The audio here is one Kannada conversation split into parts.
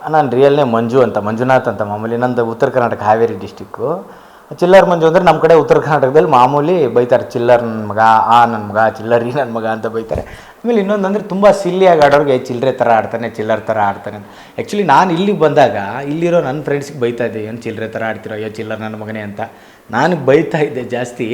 ನಾನು ರಿಯಲ್ ನೇಮ್ ಮಂಜು ಅಂತ, ಮಂಜುನಾಥ್ ಅಂತ ಮಾಮೂಲಿ. ನಂದು ಉತ್ತರ ಕರ್ನಾಟಕ ಹಾವೇರಿ ಡಿಸ್ಟಿಕ್ಕು ಚಿಲ್ಲರ್ ಮಂಜು ಅಂದರೆ ನಮ್ಮ ಕಡೆ ಉತ್ತರ ಕರ್ನಾಟಕದಲ್ಲಿ ಮಾಮೂಲಿ ಬೈತಾರೆ, ಚಿಲ್ಲರ್ ನನ್ನ ಮಗ, ಆ ನನ್ನ ಮಗ, ಚಿಲ್ಲರಿ ನನ್ನ ಮಗ ಅಂತ ಬೈತಾರೆ. ಆಮೇಲೆ ಇನ್ನೊಂದು ಅಂದರೆ ತುಂಬ ಸಿಲ್ಲಿಯಾಗಿ ಆಡೋರಿಗೆ ಚಿಲ್ಲರೆ ಥರ ಆಡ್ತಾನೆ, ಚಿಲ್ಲರ್ ಥರ ಆಡ್ತಾನೆ ಅಂತ. ಆ್ಯಕ್ಚುಲಿ ನಾನು ಇಲ್ಲಿಗೆ ಬಂದಾಗ, ಇಲ್ಲಿರೋ ನನ್ನ ಫ್ರೆಂಡ್ಸಿಗೆ ಬೈತಾ ಇದ್ದೆ, ಏನು ಚಿಲ್ಲರೆ ಥರ ಆಡ್ತಿರೋ? ಅಯ್ಯೋ, ಚಿಲ್ಲರ್ ನನ್ನ ಮಗನೇ ಅಂತ. ನಾನು ಬೈತಾ ಇದ್ದೆ ಜಾಸ್ತಿ.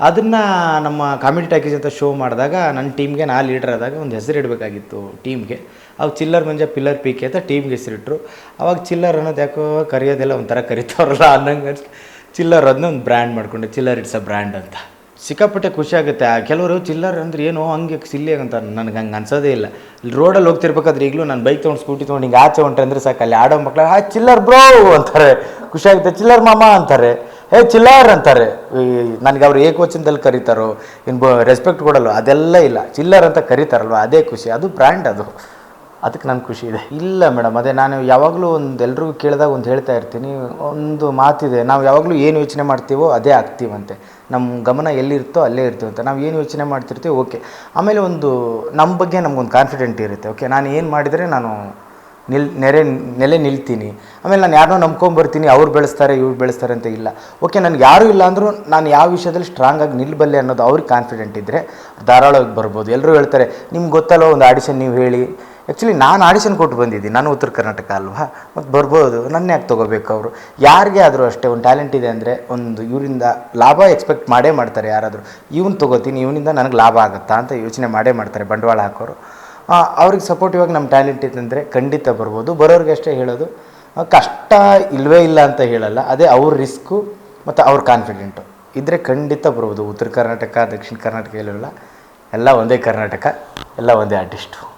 ಅದನ್ನು ನಮ್ಮ ಕಾಮಿಡಿ ಟಾಕೀಸ್ ಅಂತ ಶೋ ಮಾಡಿದಾಗ ನನ್ನ ಟೀಮ್ಗೆ ನಾ ಲೀಡರ್ ಆದಾಗ ಒಂದು ಹೆಸರು ಇಡಬೇಕಾಗಿತ್ತು ಟೀಮ್ಗೆ. ಅವಾಗ ಚಿಲ್ಲರ್ ಮಂಜ ಪಿಲ್ಲರ್ ಪಿ ಕೆ ಅಂತ ಟೀಮ್ಗೆ ಹೆಸರಿಟ್ರು ಅವಾಗ ಚಿಲ್ಲರ್ ಅನ್ನೋದು ಯಾಕೋ ಕರೆಯೋದೆಲ್ಲ ಒಂಥರ ಕರಿತಾವ್ರಲ್ಲ ಅನ್ನಂಗೆ ಚಿಲ್ಲರ್ ಅದನ್ನ ಒಂದು ಬ್ರ್ಯಾಂಡ್ ಮಾಡ್ಕೊಂಡೆ, ಚಿಲ್ಲರ್ ಇಟ್ಸ್ ಅ ಬ್ರ್ಯಾಂಡ್ ಅಂತ. ಸಿಕ್ಕಾಪಟ್ಟೆ ಖುಷಿ ಆಗುತ್ತೆ. ಕೆಲವರು ಚಿಲ್ಲರ್ ಅಂದ್ರೆ ಏನೋ ಹಂಗೆ ಸಿಲ್ಲಿ ಅಂತ ನನಗೆ ಹಂಗೆ ಅನ್ಸೋದೇ ಇಲ್ಲ. ರೋಡಲ್ಲಿ ಹೋಗ್ತಿರ್ಬೇಕಾದ್ರೆ ಈಗಲೂ ನಾನು ಬೈಕ್ ತೊಗೊಂಡು ಸ್ಕೂಟಿ ತೊಗೊಂಡು ಹಿಂಗೆ ಆಚೆ ಹೊಂಟ್ರೆ ಅಂದರೆ ಸಾಕು. ಅಲ್ಲಿ ಆಡೋ ಮಕ್ಳು ಆ ಚಿಲ್ಲರ್ ಬ್ರೋ ಅಂತಾರೆ. ಖುಷಿ ಆಗುತ್ತೆ. ಚಿಲ್ಲರ್ ಮಾಮ ಅಂತಾರೆ. ಹೇ ಚಿಲ್ಲರ್ ಅಂತಾರೆ. ನನಗೆ ಅವ್ರು ಏಕವಚನದಲ್ಲಿ ಕರೀತಾರೋ ಇನ್ನು ರೆಸ್ಪೆಕ್ಟ್ ಕೊಡಲ್ಲ ಅದೆಲ್ಲ ಇಲ್ಲ. ಚಿಲ್ಲರ್ ಅಂತ ಕರೀತಾರಲ್ವ, ಅದೇ ಖುಷಿ. ಅದು ಬ್ರ್ಯಾಂಡ್ ಅದು. ಅದಕ್ಕೆ ನನ್ನ ಖುಷಿ ಇದೆ. ಇಲ್ಲ ಮೇಡಮ್, ಅದೇ ನಾನು ಯಾವಾಗಲೂ ಒಂದು ಎಲ್ರಿಗೂ ಕೇಳಿದಾಗ ಒಂದು ಹೇಳ್ತಾ ಇರ್ತೀನಿ. ಒಂದು ಮಾತಿದೆ, ನಾವು ಯಾವಾಗಲೂ ಏನು ಯೋಚನೆ ಮಾಡ್ತೀವೋ ಅದೇ ಆಗ್ತೀವಂತೆ. ನಮ್ಮ ಗಮನ ಎಲ್ಲಿರ್ತೋ ಅಲ್ಲೇ ಇರ್ತೀವಂತೆ. ನಾವು ಏನು ಯೋಚನೆ ಮಾಡ್ತಿರ್ತೀವಿ, ಓಕೆ. ಆಮೇಲೆ ಒಂದು ನಮ್ಮ ಬಗ್ಗೆ ನಮಗೊಂದು ಕಾನ್ಫಿಡೆಂಟ್ ಇರುತ್ತೆ, ಓಕೆ. ನಾನು ಏನು ಮಾಡಿದರೆ ನಾನು ನಿಲ್, ನೆರೆ, ನೆಲೆ ನಿಲ್ತೀನಿ. ಆಮೇಲೆ ನಾನು ಯಾರನ್ನೋ ನಂಬ್ಕೊಂಬರ್ತೀನಿ, ಅವ್ರು ಬೆಳೆಸ್ತಾರೆ, ಇವ್ರು ಬೆಳೆಸ್ತಾರೆ ಅಂತ ಇಲ್ಲ. ಓಕೆ, ನನಗೆ ಯಾರೂ ಇಲ್ಲ ಅಂದರೂ ನಾನು ಯಾವ ವಿಷಯದಲ್ಲಿ ಸ್ಟ್ರಾಂಗಾಗಿ ನಿಲ್ಲಬಲ್ಲೆ ಅನ್ನೋದು ಅವ್ರಿಗೆ ಕಾನ್ಫಿಡೆಂಟ್ ಇದ್ದರೆ ಧಾರಾಳವಾಗಿ ಬರ್ಬೋದು. ಎಲ್ಲರೂ ಹೇಳ್ತಾರೆ, ನಿಮ್ಗೆ ಗೊತ್ತಲ್ಲ ಒಂದು ಆಡಿಷನ್ ನೀವು ಹೇಳಿ? ಆ್ಯಕ್ಚುಲಿ ನಾನು ಆಡಿಷನ್ ಕೊಟ್ಟು ಬಂದಿದ್ದೀನಿ, ನಾನು ಉತ್ತರ ಕರ್ನಾಟಕ ಅಲ್ವಾ? ಮತ್ತು ಬರ್ಬೋದು, ನನ್ನ ಯಾಕೆ ತೊಗೋಬೇಕು ಅವರು? ಯಾರಿಗೆ ಆದರೂ ಅಷ್ಟೇ, ಒಂದು ಟ್ಯಾಲೆಂಟ್ ಇದೆ ಅಂದರೆ ಒಂದು ಇವರಿಂದ ಲಾಭ ಎಕ್ಸ್ಪೆಕ್ಟ್ ಮಾಡೇ ಮಾಡ್ತಾರೆ ಯಾರಾದರೂ. ಇವನು ತೊಗೋತೀನಿ, ಇವನಿಂದ ನನಗೆ ಲಾಭ ಆಗುತ್ತಾ ಅಂತ ಯೋಚನೆ ಮಾಡೇ ಮಾಡ್ತಾರೆ ಬಂಡವಾಳ ಹಾಕೋರು. ಅವ್ರಿಗೆ ಸಪೋರ್ಟಿವ್ ಆಗಿ ನಮ್ಮ ಟ್ಯಾಲೆಂಟ್ ಇತ್ತಂದರೆ ಖಂಡಿತ ಬರ್ಬೋದು. ಬರೋರಿಗೆ ಅಷ್ಟೇ ಹೇಳೋದು. ಕಷ್ಟ ಇಲ್ಲವೇ ಇಲ್ಲ ಅಂತ ಹೇಳಲ್ಲ. ಅದೇ ಅವ್ರ ರಿಸ್ಕು ಮತ್ತು ಅವ್ರ ಕಾನ್ಫಿಡೆಂಟು ಇದ್ದರೆ ಖಂಡಿತ ಬರ್ಬೋದು. ಉತ್ತರ ಕರ್ನಾಟಕ, ದಕ್ಷಿಣ ಕರ್ನಾಟಕ ಇಲ್ಲೆಲ್ಲ ಎಲ್ಲ ಒಂದೇ ಕರ್ನಾಟಕ, ಎಲ್ಲ ಒಂದೇ ಆರ್ಟಿಸ್ಟು